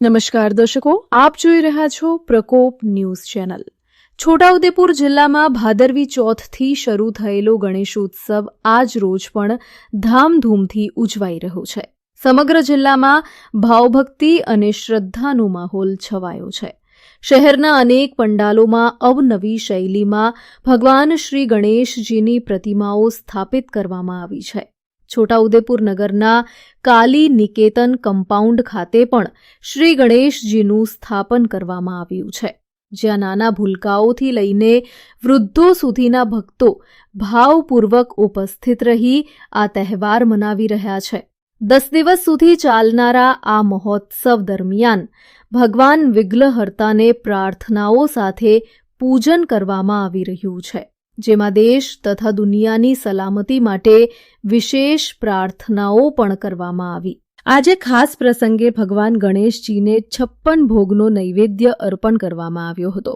નમસ્કાર દર્શકો, આપ જોઈ રહ્યા છો પ્રકોપ ન્યૂઝ ચેનલ. છોટાઉદેપુર જિલ્લામાં ભાદરવી ચોથથી શરૂ થયેલો ગણેશોત્સવ આજ રોજ પણ ધામધૂમથી ઉજવાઈ રહ્યો છે. સમગ્ર જિલ્લામાં ભાવભક્તિ અને શ્રદ્ધાનો માહોલ છવાયો છે. શહેરના અનેક પંડાલોમાં અવનવી શૈલીમાં ભગવાન શ્રી ગણેશજીની પ્રતિમાઓ સ્થાપિત કરવામાં આવી છે. છોટાઉદેપુર નગરના કાલી નિકેતન કમ્પાઉન્ડ ખાતે પણ શ્રી ગણેશજીનું સ્થાપન કરવામાં આવ્યું છે. જ્યાં નાના ભૂલકાઓથી લઈને વૃદ્ધો સુધીના ભક્તો ભાવપૂર્વક ઉપસ્થિત રહી આ તહેવાર મનાવી રહ્યા છે. દસ દિવસ સુધી ચાલનારા આ મહોત્સવ દરમિયાન ભગવાન વિઘ્નહર્તાને પ્રાર્થનાઓ સાથે પૂજન કરવામાં આવી રહ્યું છે. જેમાં દેશ તથા દુનિયાની સલામતી માટે વિશેષ પ્રાર્થનાઓ પણ કરવામાં આવી. આજે ખાસ પ્રસંગે ભગવાન ગણેશજીને છપ્પન ભોગનો નૈવેદ્ય અર્પણ કરવામાં આવ્યો હતો.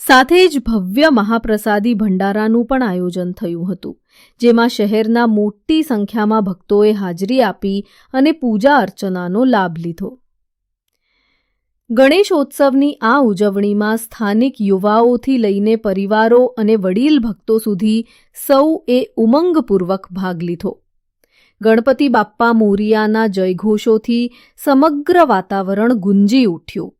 સાથે જ ભવ્ય મહાપ્રસાદી ભંડારાનું પણ આયોજન થયું હતું, જેમાં શહેરના મોટી સંખ્યામાં ભક્તોએ હાજરી આપી અને પૂજા અર્ચનાનો લાભ લીધો. ગણેશોત્સવની આ ઉજવણીમાં સ્થાનિક યુવાઓથી લઈને પરિવારો અને વડીલ ભક્તો સુધી સૌએ ઉમંગપૂર્વક ભાગ લીધો. ગણપતિ બાપ્પા મોરિયાના જયઘોષોથી સમગ્ર વાતાવરણ ગુંજી ઉઠ્યું.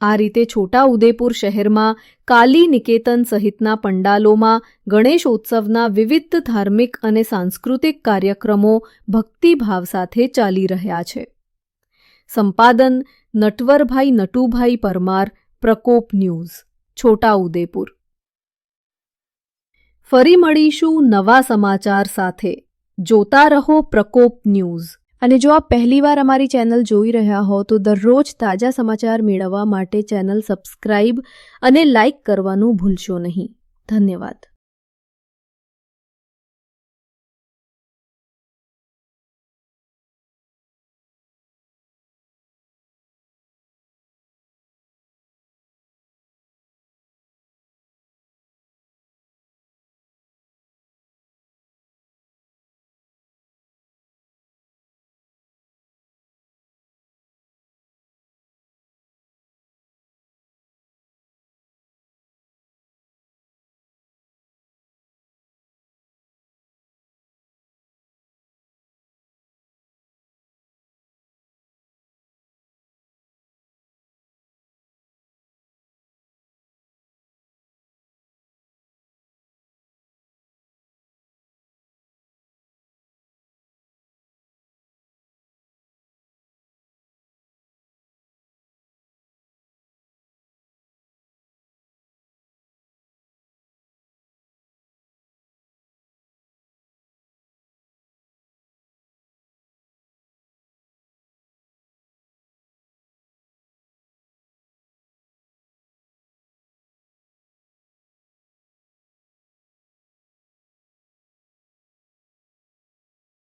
આ રીતે છોટા ઉદેપુર શહેરમાં કાલી નિકેતન સહિતના પંડાલોમાં ગણેશોત્સવના વિવિધ ધાર્મિક અને સાંસ્કૃતિક કાર્યક્રમો ભક્તિભાવ સાથે ચાલી રહ્યા છે. સંપાદન નટવરભાઈ નટુભાઈ પરમાર પ્રકોપ ન્યૂઝ છોટા ઉદેપુર ફરી મળીશું નવા સમાચાર સાથે. જોતા રહો પ્રકોપ ન્યૂઝ. અને જો આપ પહેલીવાર અમારી ચેનલ જોઈ રહ્યા હો, તો દરરોજ તાજા સમાચાર મેળવવા માટે ચેનલ સબસ્ક્રાઇબ અને લાઇક કરવાનું ભૂલશો નહીં. ધન્યવાદ.